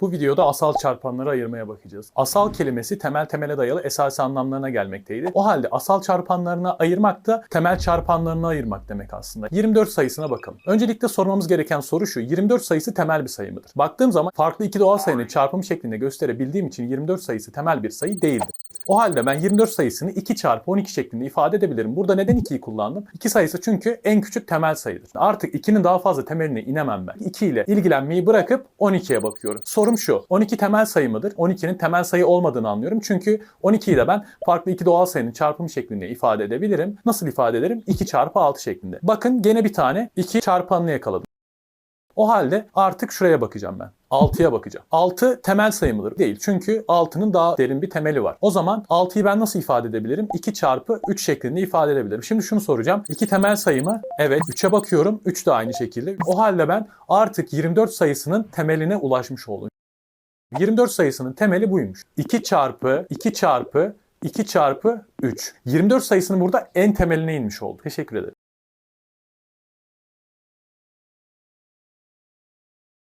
Bu videoda asal çarpanları ayırmaya bakacağız. Asal kelimesi temel temele dayalı esas anlamlarına gelmekteydi. O halde asal çarpanlarına ayırmak da temel çarpanlarına ayırmak demek aslında. 24 sayısına bakalım. Öncelikle sormamız gereken soru şu. 24 sayısı temel bir sayı mıdır? Baktığım zaman farklı iki doğal sayının çarpımı şeklinde gösterebildiğim için 24 sayısı temel bir sayı değildir. O halde ben 24 sayısını 2 çarpı 12 şeklinde ifade edebilirim. Burada neden 2'yi kullandım? 2 sayısı çünkü en küçük temel sayıdır. Artık 2'nin daha fazla temeline inemem ben. 2 ile ilgilenmeyi bırakıp 12'ye bakıyorum. Sorum şu. 12 temel sayı mıdır? 12'nin temel sayı olmadığını anlıyorum. Çünkü 12'yi de ben farklı iki doğal sayının çarpımı şeklinde ifade edebilirim. Nasıl ifade ederim? 2 çarpı 6 şeklinde. Bakın gene bir tane 2 çarpanını yakaladım. O halde artık şuraya bakacağım ben. 6'ya bakacağım. 6 temel sayı mıdır? Değil. Çünkü 6'nın daha derin bir temeli var. O zaman 6'yı ben nasıl ifade edebilirim? 2 çarpı 3 şeklinde ifade edebilirim. Şimdi şunu soracağım. 2 temel sayı mı? Evet. 3'e bakıyorum. 3 de aynı şekilde. O halde ben artık 24 sayısının temeline ulaşmış oldum. 24 sayısının temeli buymuş. 2 çarpı 2 çarpı 2 çarpı 3. 24 sayısının burada en temeline inmiş oldu. Teşekkür ederim.